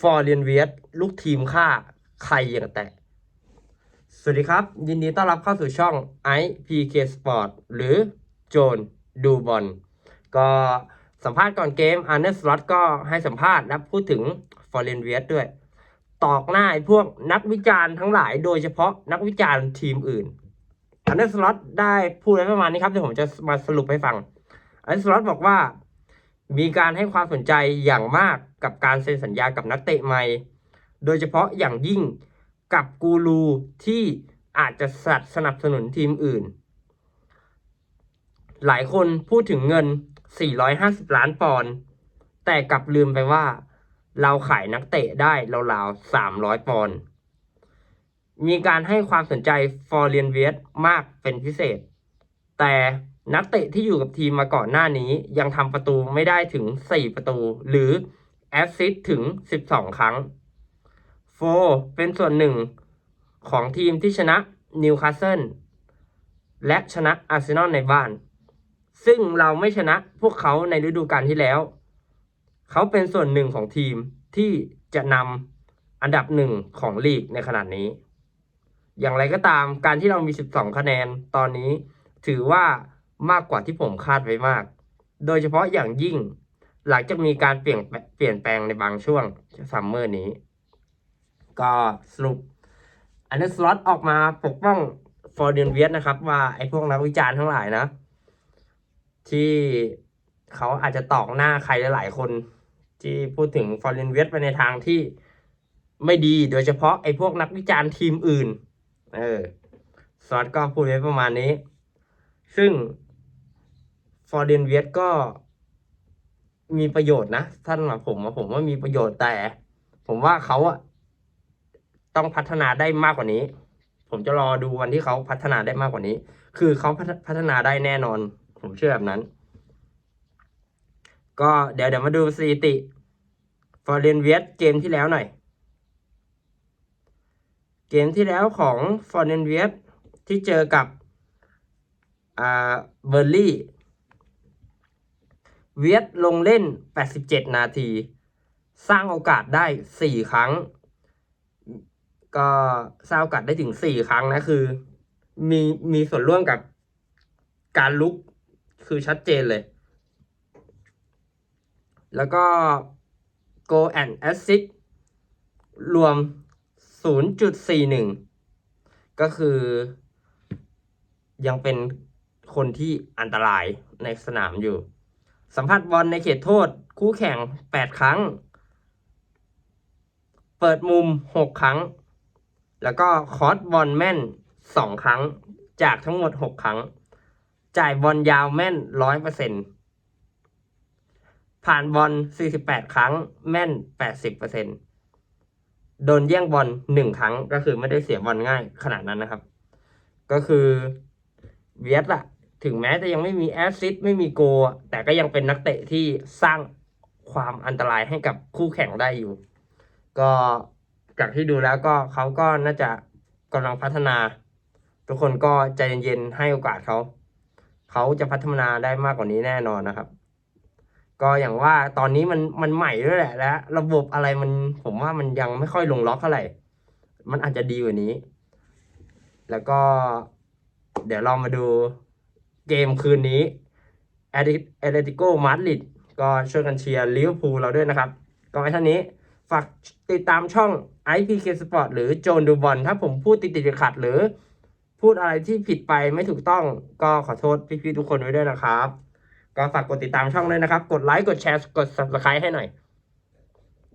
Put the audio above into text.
ฟอร์เรียนเวียสลูกทีมฆ่าใครอย่างแตะ สวัสดีครับ ยินดีต้อนรับเข้าสู่ช่อง i PK Sport หรือโจนดูบอลก็สัมภาษณ์ก่อนเกมอันเดอร์สล็อตก็ให้สัมภาษณ์และพูดถึงฟอร์เรียนเวียสด้วย ตอกหน้าไอ้พวกนักวิจารณ์ทั้งหลายโดยเฉพาะนักวิจารณ์ทีมอื่นอันเดอร์สล็อตได้พูดไว้ประมาณนี้ครับเดี๋ยวผมจะมาสรุปให้ฟังอันเดอร์สล็อตบอกว่า มีการให้ความสนใจอย่างมากกับการเซ็นสัญญากับนักเตะใหม่ โดยเฉพาะอย่างยิ่งกับกูรูที่อาจจะสนับสนับสนุนทีมอื่น หลายคนพูดถึงเงิน 450 ล้านปอนด์ แต่กลับลืมไปว่า เราขายนักเตะได้ราวๆ 300 ปอนด์ มีการให้ความสนใจฟอร์เรียนเวียสมากเป็นพิเศษ แต่ นักเตะที่อยู่กับทีมมาก่อนหน้านี้ยังทำประตูไม่ได้ถึง 4 ประตู หรือแอสซิสต์ถึง 12 ครั้งโฟเป็นส่วนหนึ่งของทีมที่ชนะนิวคาสเซิลและชนะอาร์เซนอลในบ้าน ซึ่งเราไม่ชนะพวกเขาในฤดูกาลที่แล้ว เขาเป็นส่วนหนึ่งของทีมที่จะนำอันดับหนึ่งของลีกในขนาดนี้ อย่างไรก็ตามการที่เรามี 12 คะแนนตอนนี้ถือว่า มากกว่าที่ผมคาดไว้มาก โดยเฉพาะอย่างยิ่ง หลังจากมีการเปลี่ยนเปลี่ยนแปลงในบางช่วงซัมเมอร์นี้ ก็สรุป อันนี้สล็อตออกมาปกป้องฟอร์เดนเวียสนะครับ ว่าไอ้พวกนักวิจารณ์ทั้งหลายนะ ที่เขาอาจจะตอกหน้าใครหลายๆคน ที่พูดถึงฟอร์เรนเวียสไปในทางที่ไม่ดีโดยเฉพาะไอ้พวกนักวิจารณ์ทีมอื่น เออสล็อตก็พูดไว้ประมาณนี้ ซึ่ง ฟอร์เรนเวียสก็มีประโยชน์นะท่านมาผมว่าผมว่ามีประโยชน์แต่ ผมว่าเขาอะต้องพัฒนาได้มากกว่านี้ ผมจะรอดูวันที่เขาพัฒนาได้มากกว่านี้ คือเขาพัฒพัฒนาได้แน่นอน ผมเชื่อแบบนั้น ก็เดี๋ยวเดี๋ยวมาดูสถิติฟอร์เรนเวียสเกมที่แล้วหน่อย เกมที่แล้วของฟอร์เรนเวียสที่เจอกับอ่าเบอร์ลี่ เวียสลงเล่น 87 นาที สร้างโอกาสได้ 4 ครั้ง ก็สร้างโอกาสได้ถึง 4 ครั้งนะคือ มีมีส่วนร่วมกับการลุกคือชัดเจนเลย แล้วก็ go and assist รวม 0.41 ก็คือ ยังเป็นคนที่อันตรายในสนามอยู่ สัมผัสบอลในเขตโทษ คู่แข่ง 8 ครั้ง เปิดมุม 6 ครั้ง แล้วก็คอร์สบอลแม่น 2 ครั้ง จากทั้งหมด 6 ครั้ง จ่ายบอลยาวแม่น 100%ผ่านบอล 48 ครั้ง แม่น 80%โดนแย่งบอล 1 ครั้ง ก็คือไม่ได้เสียบอลง่ายขนาดนั้นนะครับ ก็คือเวียสอะ ถึงแม้จะยังไม่มีแอสซิสไม่มีโกะแต่ก็ยังเป็นนักเตะที่สร้างความอันตรายให้กับคู่แข่งได้อยู่ ก็จากที่ดูแล้วก็เขาก็น่าจะกำลังพัฒนา ทุกคนก็ใจเย็นๆให้โอกาสเขา เขาจะพัฒนาได้มากกว่านี้แน่นอนนะครับ ก็อย่างว่าตอนนี้มันมันใหม่ด้วยแหละ และระบบอะไรมันผมว่ามันยังไม่ค่อยลงล็อกเท่าไหร่ มันอาจจะดีกว่านี้ แล้วก็เดี๋ยวเรามาดู เกมคืนนี้แอตเลติโกมาดริดก็ช่วยกันเชียร์ลิเวอร์พูลเราด้วยนะครับก็ไว้ท่านี้ฝากติดตามช่อง IPK Sport หรือโจนดูบอลถ้าผมพูดติดติดขัดหรือพูดอะไรที่ผิดไปไม่ถูกต้องก็ขอโทษพี่ๆทุกคนไว้ด้วยนะครับ ก็ฝากกดติดตามช่องด้วยนะครับ กดไลค์กดแชร์กด subscribe ให้หน่อย